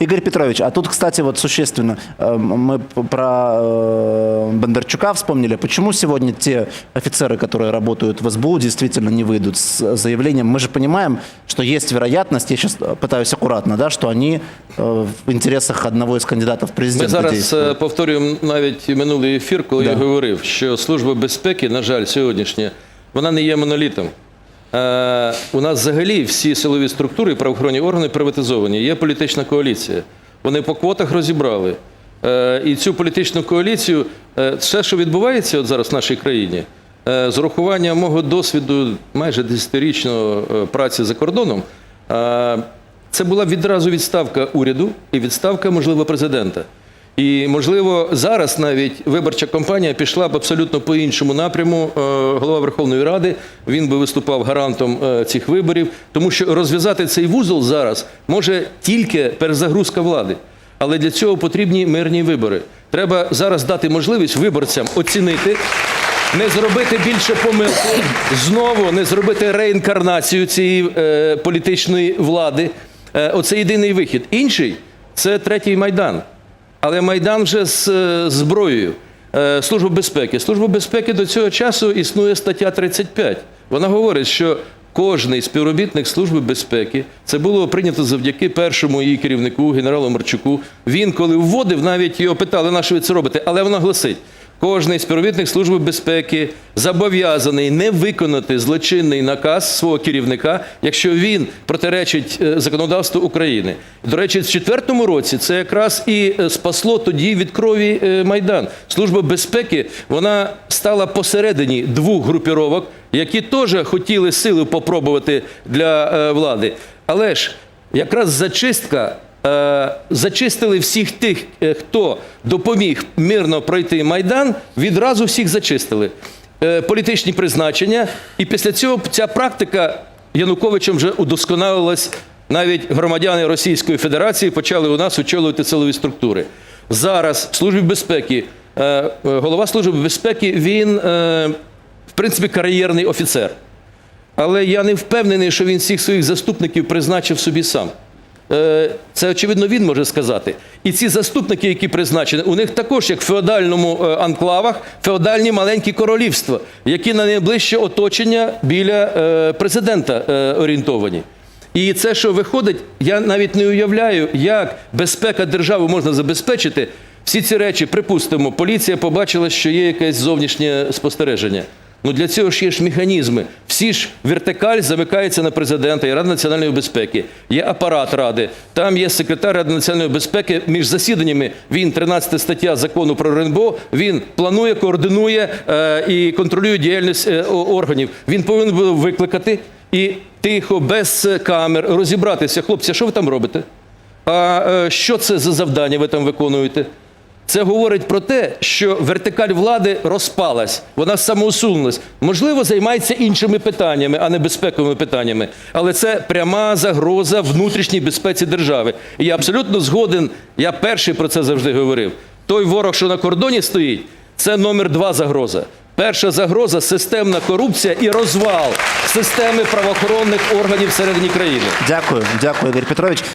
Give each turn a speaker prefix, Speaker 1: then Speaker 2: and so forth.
Speaker 1: Игорь Петрович, а тут, кстати, вот существенно, э, мы п- про э, Бондарчука вспомнили. Почему сегодня те офицеры, которые работают в СБУ, действительно не выйдут с заявлением? Мы же понимаем, что есть вероятность, я сейчас пытаюсь аккуратно, да, что они э, в интересах одного из кандидатов в
Speaker 2: Ми
Speaker 1: президенты
Speaker 2: зараз
Speaker 1: действуют.
Speaker 2: е, повторюємо навіть минулий ефір, коли
Speaker 1: Да.
Speaker 2: я говорив, що служба безпеки, на жаль, сьогоднішня, вона не є монолітом. Е, у нас взагалі всі силові структури і правоохоронні органи приватизовані. Є політична коаліція. Вони по квотах розібрали. Е, і цю політичну коаліцію, е, все, що відбувається от зараз в нашій країні, з урахуванням мого досвіду майже десятирічного е, праці за кордоном, це була відразу відставка уряду і відставка, можливо, президента. І, можливо, зараз навіть виборча кампанія пішла б абсолютно по іншому напряму. Е, Голова Верховної Ради він би виступав гарантом е, цих виборів, тому що розв'язати цей вузол зараз може тільки перезагрузка влади. Але для цього потрібні мирні вибори. Треба зараз дати можливість виборцям оцінити, не зробити більше помилку, знову не зробити реінкарнацію цієї е, політичної влади. Е, оце єдиний вихід. Інший це третій майдан. Але Майдан вже з е, зброєю. Е, Служба безпеки. Служба безпеки до цього часу існує стаття 35. Вона говорить, що кожний співробітник Служби безпеки, це було прийнято завдяки першому її керівнику, генералу Марчуку. Він, коли вводив, навіть його питали, на що ви це робите, але вона гласить. Кожний співробітник Служби безпеки зобов'язаний не виконати злочинний наказ свого керівника, якщо він протиречить е, законодавству України. До речі, в четвертому році це якраз і е, спасло тоді від крові е, Майдан. Служба безпеки вона стала посередині двох групіровок, які теж хотіли сили попробувати для влади. Але ж якраз зачистка е, зачистили всіх тих, е, хто допоміг мирно пройти Майдан, відразу всіх зачистили. Е, Політичні призначення, і після цього ця практика Януковичем вже удосконалилась. Навіть громадяни Російської Федерації почали у нас очолювати силові структури. Зараз в службі безпеки, голова служби безпеки, він, в принципі, кар'єрний офіцер. Але я не впевнений, що він всіх своїх заступників призначив собі сам. Е, Це, очевидно, він може сказати. І ці заступники, які призначені, у них також, як в феодальному е, анклавах, феодальні маленькі королівства, які на найближче оточення біля е, президента орієнтовані. І це, що виходить, я навіть не уявляю, як безпека держави можна забезпечити. Всі ці речі, припустимо, поліція побачила, що є якесь зовнішнє спостереження. Ну для цього ж є ж механізми. Всі ж вертикаль замикається на президента і Рада національної безпеки. Є апарат ради, там є секретар Ради національної безпеки. Між засіданнями він 13 стаття закону про РНБО. Він планує, координує е, і контролює діяльність е, органів. Він повинен був викликати і тихо, без камер розібратися. Хлопці, що ви там робите? А е, що це за завдання ви там виконуєте? Це говорить про те, що вертикаль влади розпалась, вона самоусунулась. Можливо, займається іншими питаннями, а не безпековими питаннями. Але це пряма загроза внутрішній безпеці держави. І я абсолютно згоден, я перший про це завжди говорив. Той ворог, що на кордоні стоїть, це номер два загроза. Перша загроза системна корупція і розвал системи правоохоронних органів всередині країни.
Speaker 1: Дякую, дякую, Игорь Петрович.